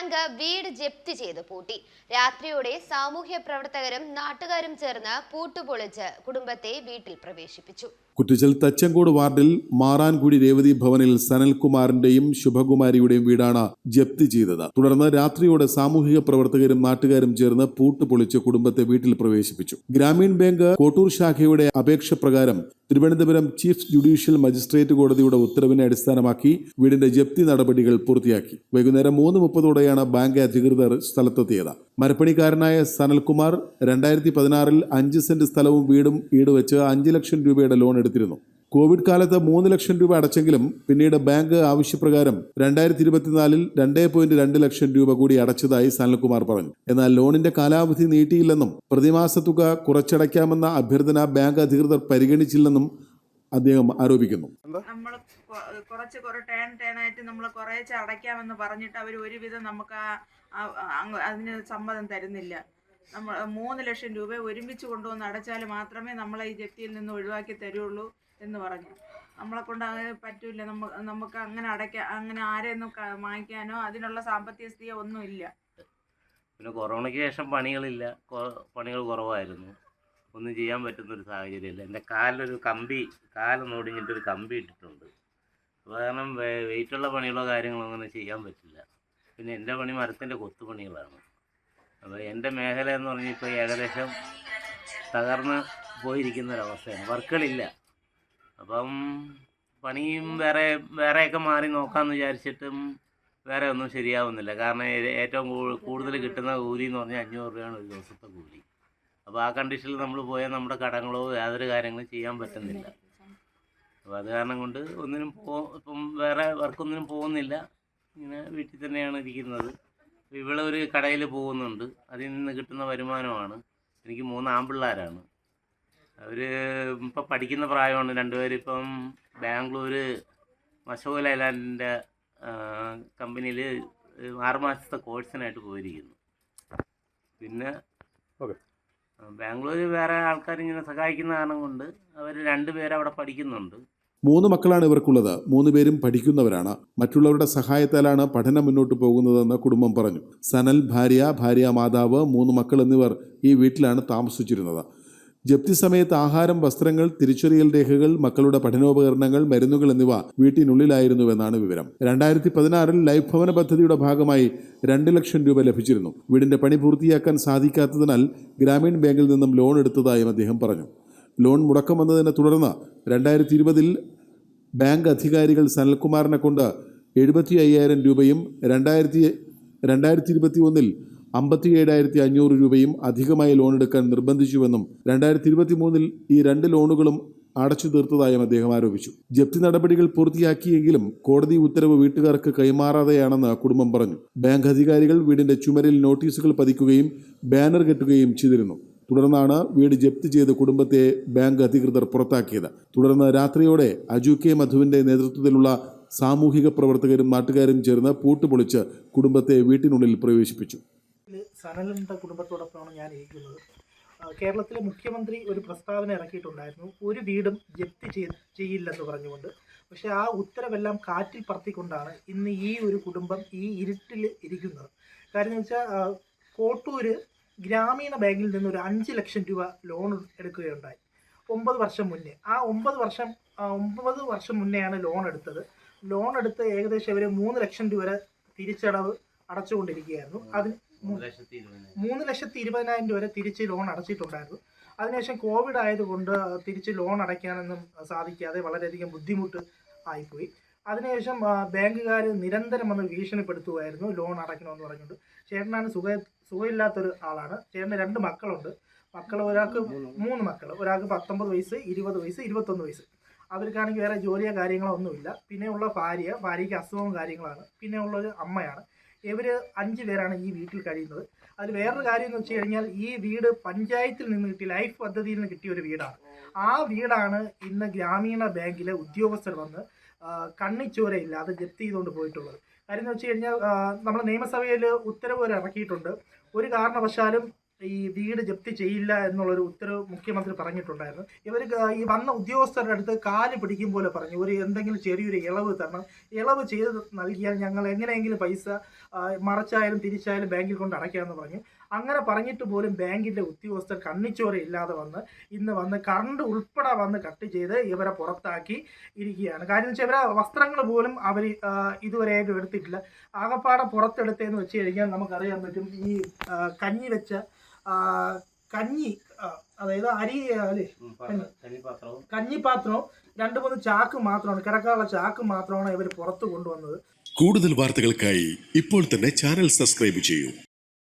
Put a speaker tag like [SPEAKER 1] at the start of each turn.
[SPEAKER 1] Bank വീട് ജപ്തി ചെയ്ത് പൂട്ടി. രാത്രിയോടെ സാമൂഹ്യ പ്രവർത്തകരും നാട്ടുകാരും ചേർന്ന് പൂട്ടുപൊളിച്ച് കുടുംബത്തെ വീട്ടിൽ പ്രവേശിപ്പിച്ചു.
[SPEAKER 2] കുറ്റിച്ചൽ തച്ചങ്കോട് വാർഡിൽ മാറാൻകുടി രേവതി ഭവനിൽ സനൽകുമാറിന്റെയും ശുഭകുമാരിയുടെയും വീടാണ് ജപ്തി ചെയ്തത്. തുടർന്ന് രാത്രിയോടെ സാമൂഹിക പ്രവർത്തകരും നാട്ടുകാരും ചേർന്ന് പൂട്ട് പൊളിച്ച് കുടുംബത്തെ വീട്ടിൽ പ്രവേശിപ്പിച്ചു. ഗ്രാമീൺ ബാങ്ക് കോട്ടൂർ ശാഖയുടെ അപേക്ഷ പ്രകാരം തിരുവനന്തപുരം ചീഫ് ജുഡീഷ്യൽ മജിസ്ട്രേറ്റ് കോടതിയുടെ ഉത്തരവിനെ അടിസ്ഥാനമാക്കി വീടിന്റെ ജപ്തി നടപടികൾ പൂർത്തിയാക്കി. വൈകുന്നേരം മൂന്ന് മുപ്പതോടെയാണ് ബാങ്ക് അധികൃതർ സ്ഥലത്തെത്തിയത്. മരപ്പണിക്കാരനായ സനൽകുമാർ രണ്ടായിരത്തി പതിനാറിൽ അഞ്ച് സെന്റ് സ്ഥലവും വീടും ഈട് വെച്ച് അഞ്ച് ലക്ഷം രൂപയുടെ ലോൺ എടുത്തിരുന്നു. കോവിഡ് കാലത്ത് മൂന്ന് ലക്ഷം രൂപ അടച്ചെങ്കിലും പിന്നീട് ബാങ്ക് ആവശ്യപ്രകാരം രണ്ടായിരത്തി ഇരുപത്തിനാലിൽ രണ്ടേ പോയിന്റ് രണ്ട് ലക്ഷം രൂപ കൂടി അടച്ചതായി സനൽകുമാർ പറഞ്ഞു. എന്നാൽ ലോണിന്റെ കാലാവധി നീട്ടിയില്ലെന്നും പ്രതിമാസ തുക കുറച്ചടയ്ക്കാമെന്ന അഭ്യർത്ഥന ബാങ്ക് അധികൃതർ പരിഗണിച്ചില്ലെന്നും അദ്ദേഹം ആരോപിക്കുന്നു.
[SPEAKER 3] നമ്മൾ കുറച്ച് കുറെ ടേൺ ടേൺ ആയിട്ട് നമ്മൾ കുറേ അടയ്ക്കാമെന്ന് പറഞ്ഞിട്ട് അവർ ഒരുവിധം നമുക്ക് അതിന് സമ്മതം തരുന്നില്ല. നമ്മൾ മൂന്ന് ലക്ഷം രൂപ ഒരുമിച്ച് കൊണ്ടുവന്ന് അടച്ചാൽ മാത്രമേ നമ്മളെ ഈ ജപ്തിയിൽ നിന്ന് ഒഴിവാക്കി തരുള്ളൂ എന്ന് പറഞ്ഞു. നമ്മളെ കൊണ്ട് അങ്ങനെ പറ്റില്ല നമുക്ക് അങ്ങനെ അടയ്ക്കാൻ അങ്ങനെ ആരെയൊന്നും വാങ്ങിക്കാനോ അതിനുള്ള സാമ്പത്തിക സ്ഥിതി ഒന്നുമില്ല.
[SPEAKER 4] പിന്നെ കൊറോണയ്ക്ക് ശേഷം പണികളില്ല. പണികൾ കുറവായിരുന്നു. ഒന്നും ചെയ്യാൻ പറ്റുന്ന ഒരു സാഹചര്യമല്ല. എന്റെ കാലിലൊരു കമ്പി കാലൊന്ന് ഒടിഞ്ഞിട്ടൊരു കമ്പി ഇട്ടിട്ടുണ്ട്. അത് കാരണം വെയിറ്റ് വെയിറ്റുള്ള പണികളോ കാര്യങ്ങളോ അങ്ങനെ ചെയ്യാൻ പറ്റില്ല. പിന്നെ എന്റെ പണി മരത്തിന്റെ കൊത്തുപണികളാണ് അപ്പോൾ എന്റെ മേഖല എന്ന് പറഞ്ഞാൽ ഇപ്പോൾ ഏകദേശം തകർന്ന് പോയിരിക്കുന്ന ഒരവസ്ഥയാണ് വർക്കുകളില്ല. അപ്പം പണിയും വേറെ വേറെയൊക്കെ മാറി നോക്കാമെന്ന് വിചാരിച്ചിട്ടും വേറെ ഒന്നും ശരിയാവുന്നില്ല. കാരണം ഏറ്റവും കൂടുതൽ കിട്ടുന്ന കൂലി എന്ന് പറഞ്ഞാൽ അഞ്ഞൂറ് രൂപയാണ് ഒരു ദിവസത്തെ കൂലി. അപ്പോൾ ആ കണ്ടീഷനിൽ നമ്മൾ പോയാൽ നമ്മുടെ കടങ്ങളോ യാതൊരു കാര്യങ്ങളും ചെയ്യാൻ പറ്റുന്നില്ല. അപ്പോൾ അത് കാരണം കൊണ്ട് ഒന്നിനും പോ ഇപ്പം വേറെ വർക്കൊന്നിനും പോകുന്നില്ല. ഇങ്ങനെ വീട്ടിൽ തന്നെയാണ് ഇരിക്കുന്നത്. ഇവിടെ ഒരു കടയിൽ പോകുന്നുണ്ട്. അതിൽ നിന്ന് കിട്ടുന്ന വരുമാനമാണ്. എനിക്ക് മൂന്ന് ആൺപിള്ളേരാണ് അവർ ഇപ്പം പഠിക്കുന്ന പ്രായമാണ് രണ്ടുപേരും. ഇപ്പം ബാംഗ്ലൂർ അശോക് ലൈലാൻഡിന്റെ കമ്പനിയിൽ ആറുമാസത്തെ കോഴ്സിനായിട്ട് പോയിരിക്കുന്നു. പിന്നെ
[SPEAKER 2] Okay.
[SPEAKER 4] ബാംഗ്ലൂർ വേറെ ആൾക്കാർ ഇങ്ങനെ സഹായിക്കുന്ന കാരണം കൊണ്ട് അവർ രണ്ടുപേരും അവിടെ പഠിക്കുന്നുണ്ട്.
[SPEAKER 2] മൂന്ന് മക്കളാണ് ഇവർക്കുള്ളത്. മൂന്ന് പേരും പഠിക്കുന്നവരാണ്. മറ്റുള്ളവരുടെ സഹായത്താലാണ് പഠനം മുന്നോട്ട് പോകുന്നതെന്ന് കുടുംബം പറഞ്ഞു. സനൽ ഭാര്യ ഭാര്യ മാതാവ് മൂന്ന് മക്കൾ എന്നിവർ ഈ വീട്ടിലാണ് താമസിച്ചിരുന്നത്. ജപ്തി സമയത്ത് ആഹാരം വസ്ത്രങ്ങൾ തിരിച്ചറിയൽ രേഖകൾ മക്കളുടെ പഠനോപകരണങ്ങൾ മരുന്നുകൾ എന്നിവ വീട്ടിനുള്ളിലായിരുന്നുവെന്നാണ് വിവരം. രണ്ടായിരത്തി പതിനാറിൽ ലൈഫ് ഭവന പദ്ധതിയുടെ ഭാഗമായി രണ്ട് ലക്ഷം രൂപ ലഭിച്ചിരുന്നു. വീടിന്റെ പണി പൂർത്തിയാക്കാൻ സാധിക്കാത്തതിനാൽ ഗ്രാമീൺ ബാങ്കിൽ നിന്നും ലോൺ എടുത്തതായും അദ്ദേഹം പറഞ്ഞു. ലോൺ മുടക്കം വന്നതിനെ തുടർന്ന് രണ്ടായിരത്തി ഇരുപതിൽ ബാങ്ക് അധികാരികൾ സനൽകുമാറിനെ കൊണ്ട് എഴുപത്തി അയ്യായിരം രൂപയും രണ്ടായിരത്തി രണ്ടായിരത്തി ഇരുപത്തി ഒന്നിൽ അമ്പത്തി ഏഴായിരത്തി അഞ്ഞൂറ് രൂപയും അധികമായി ലോൺ എടുക്കാൻ നിർബന്ധിച്ചുവെന്നും രണ്ടായിരത്തി ഇരുപത്തി മൂന്നിൽ ഈ രണ്ട് ലോണുകളും അടച്ചു തീർത്തതായും അദ്ദേഹം ആരോപിച്ചു. ജപ്തി നടപടികൾ പൂർത്തിയാക്കിയെങ്കിലും കോടതി ഉത്തരവ് വീട്ടുകാർക്ക് കൈമാറാതെയാണെന്ന് കുടുംബം പറഞ്ഞു. ബാങ്ക് അധികാരികൾ വീടിന്റെ ചുമരിൽ നോട്ടീസുകൾ പതിക്കുകയും ബാനർ കെട്ടുകയും ചെയ്തിരുന്നു. തുടർന്നാണ് വീട് ജപ്തി ചെയ്ത് കുടുംബത്തെ ബാങ്ക് അധികൃതർ പുറത്താക്കിയത്. തുടർന്ന് രാത്രിയോടെ അജു കെ മധുവിന്റെ നേതൃത്വത്തിലുള്ള സാമൂഹിക പ്രവർത്തകരും നാട്ടുകാരും ചേർന്ന് പൂട്ടുപൊളിച്ച് കുടുംബത്തെ വീട്ടിനുള്ളിൽ പ്രവേശിപ്പിച്ചു.
[SPEAKER 5] സനലിന്റെ കുടുംബത്തോടൊപ്പമാണ് ഞാൻ ഇരിക്കുന്നത്. കേരളത്തിലെ മുഖ്യമന്ത്രി ഒരു പ്രസ്താവന ഇറക്കിയിട്ടുണ്ടായിരുന്നു. ഒരു വീടും ജപ്തി ചെയ്ത് ചെയ്യില്ലെന്ന് പറഞ്ഞുകൊണ്ട്. പക്ഷെ ആ ഉത്തരവെല്ലാം കാറ്റിൽ പറത്തിക്കൊണ്ടാണ് ഇന്ന് ഈ ഒരു കുടുംബം ഈ ഇരുട്ടിൽ ഇരിക്കുന്നത്. കാര്യം എന്ന് വെച്ചാൽ കോട്ടൂര് ഗ്രാമീണ ബാങ്കിൽ നിന്ന് ഒരു അഞ്ച് ലക്ഷം രൂപ ലോൺ എടുക്കുകയുണ്ടായി. ഒമ്പത് വർഷം മുന്നേ. ആ ഒമ്പത് വർഷം ഒമ്പത് വർഷം മുന്നെയാണ് ലോൺ എടുത്തത്. ലോൺ എടുത്ത് ഏകദേശം അവർ മൂന്ന് ലക്ഷം രൂപ വരെ തിരിച്ചടവ് അടച്ചുകൊണ്ടിരിക്കുകയായിരുന്നു. അതിന്
[SPEAKER 4] മൂന്ന് ലക്ഷത്തി ഇരുപതിനായിരം.
[SPEAKER 5] രൂപ വരെ തിരിച്ച് ലോൺ അടച്ചിട്ടുണ്ടായിരുന്നു. അതിനുശേഷം കോവിഡ് ആയതുകൊണ്ട് തിരിച്ച് ലോൺ അടയ്ക്കാനൊന്നും സാധിക്കാതെ വളരെയധികം ബുദ്ധിമുട്ട് ആയിപ്പോയി. അതിനുശേഷം ബാങ്കുകാർ നിരന്തരം വന്ന് ഭീഷണിപ്പെടുത്തുമായിരുന്നു ലോൺ അടയ്ക്കണമെന്ന് പറഞ്ഞുകൊണ്ട്. ചേട്ടനാണ് സുഖ സുഖമില്ലാത്തൊരു ആളാണ്. ചേട്ടന് രണ്ട് മക്കളുണ്ട്. മക്കൾ ഒരാൾക്ക് മൂന്ന് മക്കൾ ഒരാൾക്ക് പത്തൊമ്പത് വയസ്സ് ഇരുപത് വയസ്സ് ഇരുപത്തൊന്ന് വയസ്സ്. അവർക്കാണെങ്കിൽ വേറെ ജോലിയോ കാര്യങ്ങളോ ഒന്നുമില്ല. പിന്നെ ഉള്ള ഭാര്യ ഭാര്യയ്ക്ക് അസുഖവും കാര്യങ്ങളാണ്. പിന്നെ ഉള്ളൊരു അമ്മയാണ്. ഇവർ അഞ്ച് പേരാണ് ഈ വീട്ടിൽ കഴിയുന്നത്. അതിൽ വേറൊരു കാര്യം എന്ന് വെച്ച് കഴിഞ്ഞാൽ ഈ വീട് പഞ്ചായത്തിൽ നിന്ന് കിട്ടിയ ലൈഫ് പദ്ധതിയിൽ നിന്ന് കിട്ടിയ ഒരു വീടാണ്. ആ വീടാണ് ഇന്ന് ഗ്രാമീണ ബാങ്കിലെ ഉദ്യോഗസ്ഥർ വന്ന് കണ്ണിച്ചോരയില്ല അത് ജപ്തി ചെയ്തുകൊണ്ട് പോയിട്ടുള്ളത്. കാര്യം എന്ന് വെച്ച് കഴിഞ്ഞാൽ നമ്മൾ നിയമസഭയിൽ ഉത്തരവ് വരെ ഇറക്കിയിട്ടുണ്ട്. ഒരു കാരണവശാലും ഈ വീട് ജപ്തി ചെയ്യില്ല എന്നുള്ളൊരു ഉത്തരവ് മുഖ്യമന്ത്രി പറഞ്ഞിട്ടുണ്ടായിരുന്നു. ഇവർ ഈ വന്ന ഉദ്യോഗസ്ഥരുടെ അടുത്ത് കാൽ പിടിക്കും പോലെ പറഞ്ഞു. ഒരു എന്തെങ്കിലും ചെറിയൊരു ഇളവ് തരണം. ഇളവ് ചെയ്ത് നൽകിയാൽ ഞങ്ങൾ എങ്ങനെയെങ്കിലും പൈസ മറച്ചായാലും തിരിച്ചായാലും ബാങ്കിൽ കൊണ്ട് അടയ്ക്കാമെന്ന് പറഞ്ഞു. അങ്ങനെ പറഞ്ഞിട്ട് പോലും ബാങ്കിന്റെ ഉദ്യോഗസ്ഥർ കണ്ണിച്ചോര ഇല്ലാതെ വന്ന് ഇന്ന് വന്ന് കറണ്ട് ഉൾപ്പെടെ വന്ന് കട്ട് ചെയ്ത് ഇവരെ പുറത്താക്കി ഇരിക്കുകയാണ്. കാര്യം വെച്ചാൽ ഇവരെ വസ്ത്രങ്ങൾ പോലും അവർ ഇതുവരെയായിട്ടും എടുത്തിട്ടില്ല. ആകപ്പാടെ പുറത്തെടുത്തതെന്ന് വെച്ച് കഴിഞ്ഞാൽ നമുക്കറിയാൻ പറ്റും ഈ കഞ്ഞി വെച്ച കഞ്ഞി അതായത് അരി അല്ലേ? കഞ്ഞിപ്പാത്രവും രണ്ട് മൂന്ന് ചാക്ക് മാത്രമാണ് കിടക്കാനുള്ള ചാക്ക് മാത്രമാണ് ഇവർ പുറത്തു കൊണ്ടുവന്നത്.
[SPEAKER 6] കൂടുതൽ വാർത്തകൾക്കായി ഇപ്പോൾ തന്നെ ചാനൽ സബ്സ്ക്രൈബ് ചെയ്യൂ.